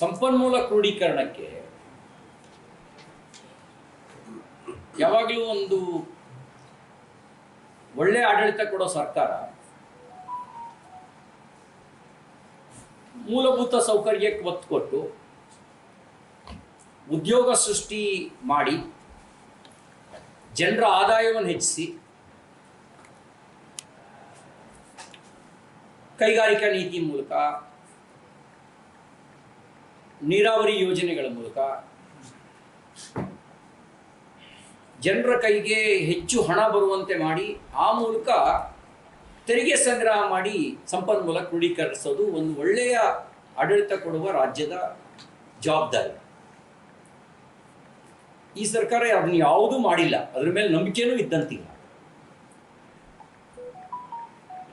ಸಂಪನ್ಮೂಲ ಕ್ರೋಢೀಕರಣಕ್ಕೆ ಯಾವಾಗಲೂ ಒಂದು ಒಳ್ಳೆ ಆಡಳಿತ ಕೊಡೋ ಸರ್ಕಾರ ಮೂಲಭೂತ ಸೌಕರ್ಯಕ್ಕೆ ಒತ್ತು ಕೊಟ್ಟು ಉದ್ಯೋಗ ಸೃಷ್ಟಿ ಮಾಡಿ, ಜನರ ಆದಾಯವನ್ನು ಹೆಚ್ಚಿಸಿ, ಕೈಗಾರಿಕಾ ನೀತಿ ಮೂಲಕ ನೀರಾವರಿ ಯೋಜನೆಗಳ ಮೂಲಕ ಜನರ ಕೈಗೆ ಹೆಚ್ಚು ಹಣ ಬರುವಂತೆ ಮಾಡಿ, ಆ ಮೂಲಕ ತೆರಿಗೆ ಸಂಗ್ರಹ ಮಾಡಿ ಸಂಪನ್ಮೂಲ ಕ್ರೋಢೀಕರಿಸೋದು ಒಂದು ಒಳ್ಳೆಯ ಆಡಳಿತ ಕೊಡುವ ರಾಜ್ಯದ ಜವಾಬ್ದಾರಿ. ಈ ಸರ್ಕಾರ ಅದನ್ನ ಯಾವುದೂ ಮಾಡಿಲ್ಲ. ಅದ್ರ ಮೇಲೆ ನಂಬಿಕೆನೂ ಇದ್ದಂತಿಲ್ಲ.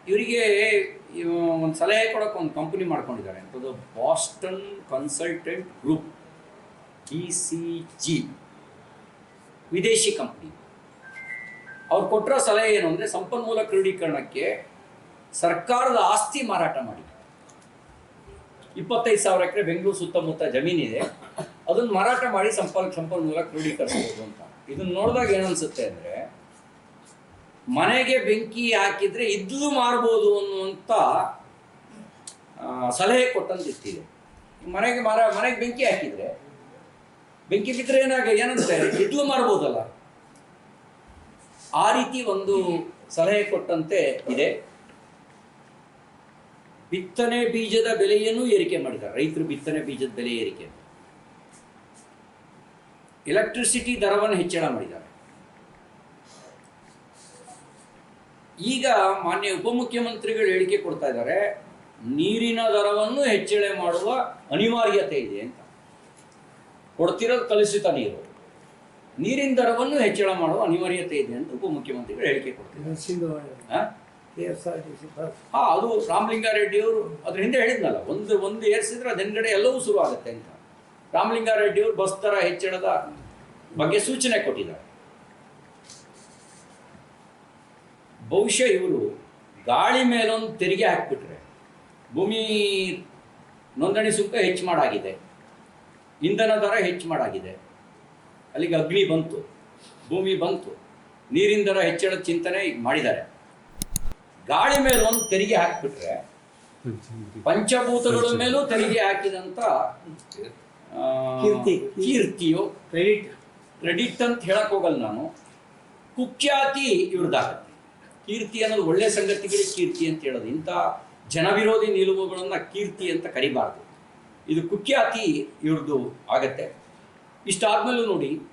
ಇವರಿಗೆ ಒಂದು ಸಲಹೆ ಕೊಡೋಕೆ ಒಂದು ಕಂಪ್ನಿ ಮಾಡ್ಕೊಂಡಿದ್ದಾರೆ. ಅಂಥದ್ದು Boston consultant group B C G ವಿದೇಶಿ ಕಂಪ್ನಿ ಅವ್ರು ಕೊಟ್ಟಿರೋ ಸಲಹೆ ಏನು ಅಂದರೆ ಸಂಪನ್ಮೂಲ ಕ್ರೋಢೀಕರಣಕ್ಕೆ ಸರ್ಕಾರದ ಆಸ್ತಿ ಮಾರಾಟ ಮಾಡಿ ಇಪ್ಪತ್ತೈದು ಸಾವಿರ ಎಕರೆ ಬೆಂಗಳೂರು ಸುತ್ತಮುತ್ತ ಜಮೀನಿದೆ ಅದನ್ನು ಮಾರಾಟ ಮಾಡಿ ಸಂಪನ್ ಸಂಪನ್ಮೂಲ ಕ್ರೋಢೀಕರಿಸ್ಬೋದು ಅಂತ. ಇದನ್ನ ನೋಡಿದಾಗ ಏನನ್ಸುತ್ತೆ ಅಂದರೆ ಮನೆಗೆ ಬೆಂಕಿ ಹಾಕಿದ್ರೆ ಇದ್ಲು ಮಾರ್ಬೋದು ಅನ್ನುವಂತ ಸಲಹೆ ಕೊಟ್ಟಂತ ಇರ್ತಿದೆ ಮನೆಗೆ ಮರ, ಮನೆಗೆ ಬೆಂಕಿ ಹಾಕಿದ್ರೆ, ಬೆಂಕಿ ಬಿದ್ದರೆ ಏನಾಗ ಏನಂತಾರೆ ಇದ್ಲು ಮಾರ್ಬೋದಲ್ಲ. ಆ ರೀತಿ ಒಂದು ಸಲಹೆ ಕೊಟ್ಟಂತೆ ಇದೆ. ಬಿತ್ತನೆ ಬೀಜದ ಬೆಲೆಯನ್ನು ಏರಿಕೆ ಮಾಡಿದ್ದಾರೆ ರೈತರು ಬಿತ್ತನೆ ಬೀಜದ ಬೆಲೆ ಏರಿಕೆ. ಎಲೆಕ್ಟ್ರಿಸಿಟಿ ದರವನ್ನು ಹೆಚ್ಚಳ ಮಾಡಿದ್ದಾರೆ. ಈಗ ಮಾನ್ಯ ಉಪಮುಖ್ಯಮಂತ್ರಿಗಳು ಹೇಳಿಕೆ ಕೊಡ್ತಾ ಇದ್ದಾರೆ ನೀರಿನ ದರವನ್ನು ಹೆಚ್ಚಳ ಮಾಡುವ ಅನಿವಾರ್ಯತೆ ಇದೆ ಅಂತ. ಕೊಡ್ತಿರೋದು ಕಲುಷಿತ ನೀರು. ನೀರಿನ ದರವನ್ನು ಹೆಚ್ಚಳ ಮಾಡುವ ಅನಿವಾರ್ಯತೆ ಇದೆ ಅಂತ ಉಪಮುಖ್ಯಮಂತ್ರಿಗಳು ಹೇಳಿಕೆ ಕೊಡ್ತಿದ್ದಾರೆ. ಹಾ ಅದು ರಾಮಲಿಂಗಾರೆಡ್ಡಿ ಅವರು ಅದ್ರ ಹಿಂದೆ ಹೇಳಿದ್ನಲ್ಲ ಒಂದು ಒಂದು ಏರ್ಸಿದ್ರೆ ಅದೆಂದಡೆ ಎಲ್ಲವೂ ಶುರು ಆಗುತ್ತೆ ಅಂತ. ರಾಮಲಿಂಗಾರೆಡ್ಡಿ ಅವರು ಬಸ್ ದರ ಹೆಚ್ಚಳದ ಬಗ್ಗೆ ಸೂಚನೆ ಕೊಟ್ಟಿದ್ದಾರೆ. ಬಹುಶಃ ಇವರು ಗಾಳಿ ಮೇಲೊಂದು ತೆರಿಗೆ ಹಾಕ್ಬಿಟ್ರೆ ಭೂಮಿ ನೋಂದಣಿ ಸುಂಕ ಹೆಚ್ಚು ಮಾಡಾಗಿದೆ ಇಂಧನ ದರ ಹೆಚ್ಚು ಮಾಡಾಗಿದೆ. ಅಲ್ಲಿಗೆ ಅಗ್ನಿ ಬಂತು ಭೂಮಿ ಬಂತು ನೀರಿನ ದರ ಹೆಚ್ಚಳ ಚಿಂತನೆ ಈಗ ಮಾಡಿದ್ದಾರೆ. ಗಾಳಿ ಮೇಲೊಂದು ಒಂದು ತೆರಿಗೆ ಹಾಕ್ಬಿಟ್ರೆ ಪಂಚಭೂತಗಳ ಮೇಲೂ ತೆರಿಗೆ ಹಾಕಿದಂತ ಆ, ಕೀರ್ತಿ. ಕೀರ್ತಿಯು ಕ್ರೆಡಿಟ್ ಕ್ರೆಡಿಟ್ ಅಂತ ಹೇಳಕ್ ಹೋಗಲ್ಲ ನಾನು. ಕುಖ್ಯಾತಿ ಇವ್ರದ್ದಾಗತ್ತೆ. ಕೀರ್ತಿ ಅನ್ನೋದು ಒಳ್ಳೆ ಸಂಗತಿಗಳಿಗೆ ಕೀರ್ತಿ ಅಂತ ಹೇಳೋದು. ಇಂಥ ಜನವಿರೋಧಿ ನಿಲುವುಗಳನ್ನು ಕೀರ್ತಿ ಅಂತ ಕರಿಬಾರ್ದು. ಇದು ಕುಖ್ಯಾತಿ ಇವ್ರದ್ದು ಆಗತ್ತೆ. ಇಷ್ಟಾದ್ಮೇಲೂ ನೋಡಿ